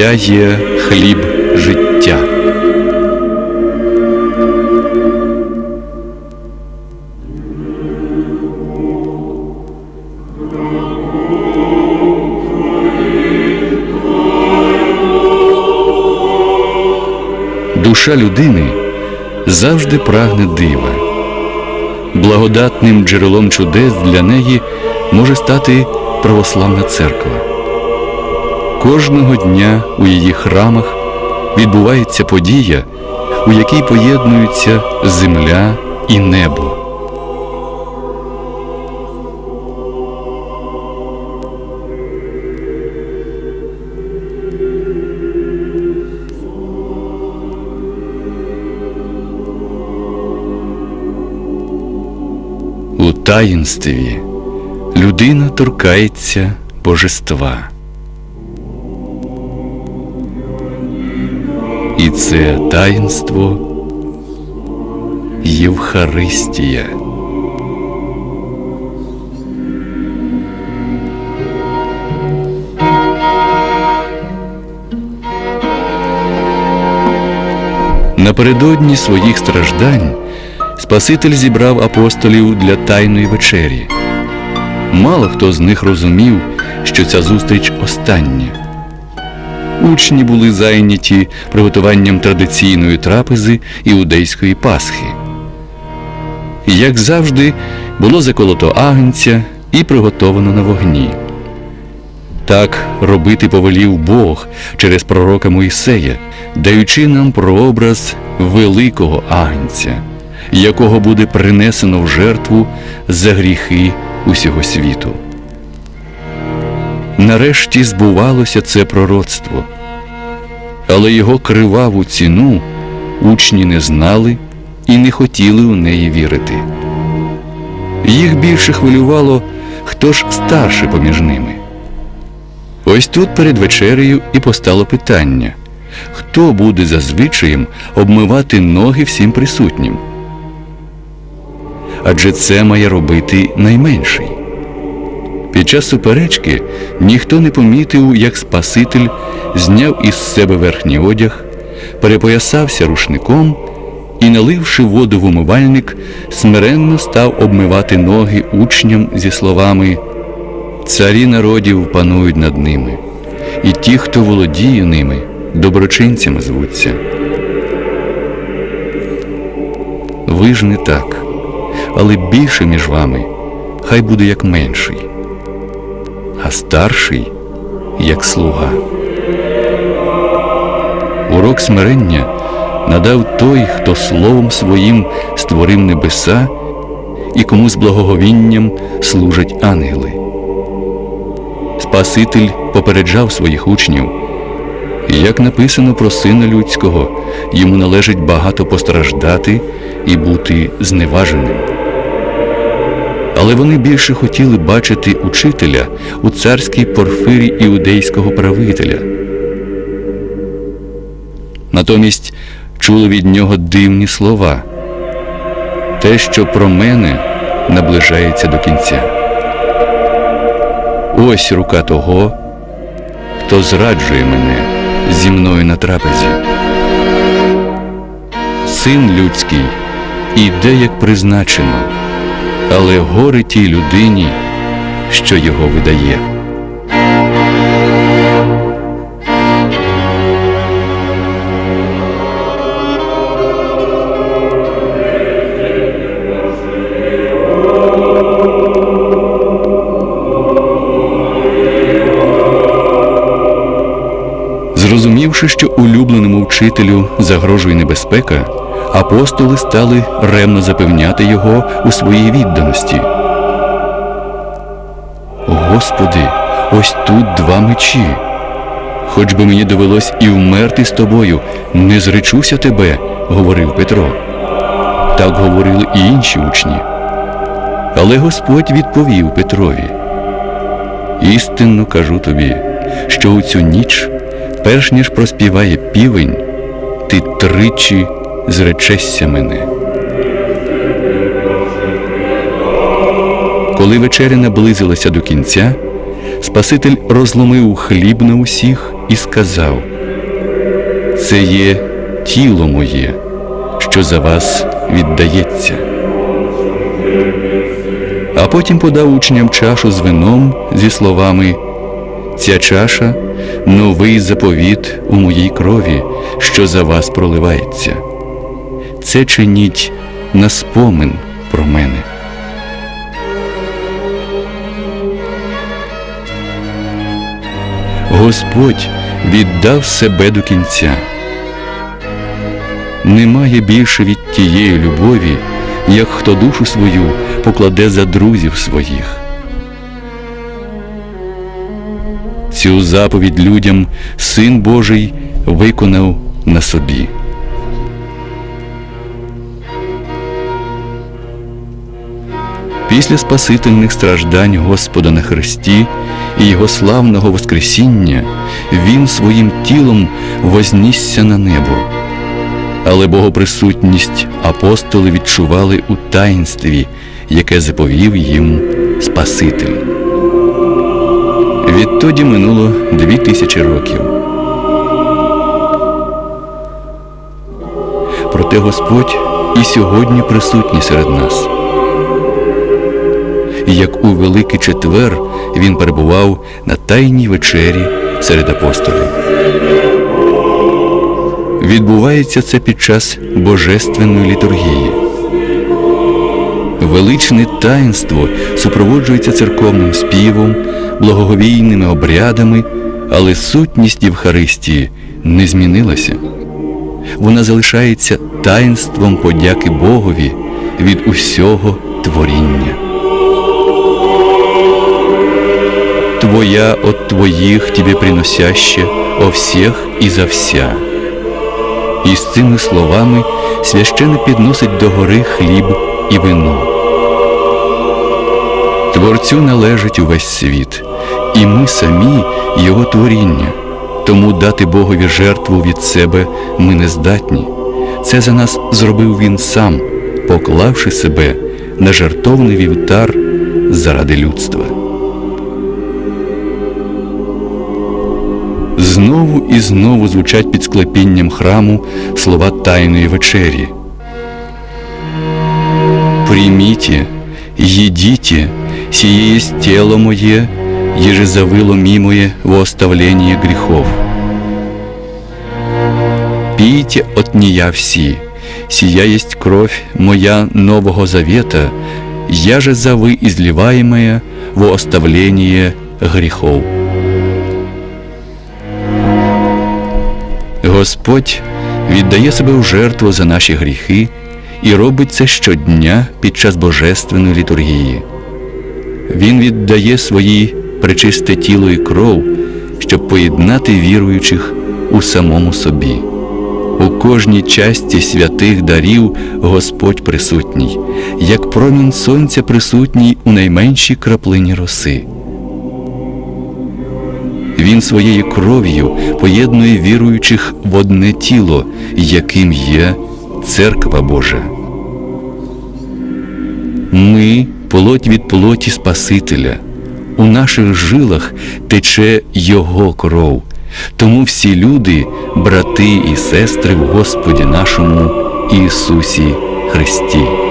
Я є хліб життя. Душа людини завжди прагне дива. Благодатним джерелом чудес для неї може стати православна церква. Кожного дня у її храмах відбувається подія, у якій поєднуються земля і небо. У таїнстві людина торкається божества. І це таїнство Євхаристія. Напередодні своїх страждань Спаситель зібрав апостолів для Тайної вечері. Мало хто з них розумів, що ця зустріч остання. Учні були зайняті приготуванням традиційної трапези іудейської Пасхи. Як завжди, було заколото агнця і приготовано на вогні. Так робити повелів Бог через пророка Моїсея, даючи нам прообраз великого агнця, якого буде принесено в жертву за гріхи усього світу. Нарешті збувалося це пророцтво, але його криваву ціну учні не знали і не хотіли у неї вірити. Їх більше хвилювало, хто ж старший поміж ними. Ось тут перед вечерею і постало питання, хто буде за звичаєм обмивати ноги всім присутнім. Адже це має робити найменший. Під час суперечки ніхто не помітив, як Спаситель зняв із себе верхній одяг, перепоясався рушником і, наливши воду в умивальник, смиренно став обмивати ноги учням зі словами Царі народів панують над ними, і ті, хто володіє ними, доброчинцями звуться. Ви ж не так, але більше між вами хай буде як менший, старший як слуга. Урок смирення надав той, хто словом своїм створив небеса і кому з благоговінням служать ангели. Спаситель попереджав своїх учнів, як написано про сина людського, йому належить багато постраждати і бути зневаженим. Але вони більше хотіли бачити учителя у царській порфирі іудейського правителя. Натомість чули від нього дивні слова те, що про мене наближається до кінця. Ось рука того, хто зраджує мене зі мною на трапезі. Син людський іде як призначено, але горе тій людині, що його видає. Зрозумівши, що улюбленому вчителю загрожує небезпека, апостоли стали ревно запевняти його у своїй відданості. Господи, ось тут два мечі. Хоч би мені довелось і вмерти з тобою, не зречуся тебе, говорив Петро. Так говорили і інші учні. Але Господь відповів Петрові: Істинно кажу тобі, що у цю ніч, перш ніж проспіває півень, ти тричі зречешся мене. Коли вечеря наблизилася до кінця, Спаситель розломив хліб на усіх і сказав: Це є тіло моє, що за вас віддається. А потім подав учням чашу з вином зі словами Ця чаша новий заповіт у моїй крові, що за вас проливається. Це чиніть на спомин про мене. Господь віддав себе до кінця. Немає більше від тієї любові, як хто душу свою покладе за друзів своїх. Цю заповідь людям Син Божий виконав на собі. Після спасительних страждань Господа на Христі і Його славного Воскресіння Він своїм тілом вознісся на небо. Але Богоприсутність апостоли відчували у таїнстві, яке заповів їм Спаситель. Відтоді минуло дві тисячі років. Проте Господь і сьогодні присутній серед нас. Як у Великий Четвер він перебував на тайній вечері серед апостолів. Відбувається це під час божественної літургії. Величне таїнство супроводжується церковним співом, благоговійними обрядами, але сутність Євхаристії не змінилася. Вона залишається таїнством подяки Богові від усього творіння. Твоя от Твоїх Тебе приносяще о всех і за вся. І з цими словами священик підносить до гори хліб і вино. Творцю належить увесь світ, і ми самі Його творіння, тому дати Богові жертву від себе ми не здатні. Це за нас зробив Він сам, поклавши себе на жертовний вівтар заради людства. Знову і знову звучать під склепінням храму слова Тайної вечері. Примите, едите, сие есть тело мое, еже завыло мимое во оставление грехов. Пейте от нея всі, сия есть кровь моя нового завета, я же за вы изливаемая во оставление грехов. Господь віддає себе в жертву за наші гріхи і робить це щодня під час божественної літургії. Він віддає свої пречисте тіло і кров, щоб поєднати віруючих у самому собі. У кожній часті святих дарів Господь присутній, як промінь сонця присутній у найменшій краплині роси. Він своєю кров'ю поєднує віруючих в одне тіло, яким є Церква Божа. Ми плоть від плоті Спасителя. У наших жилах тече Його кров. Тому всі люди, брати і сестри в Господі нашому Ісусі Христі.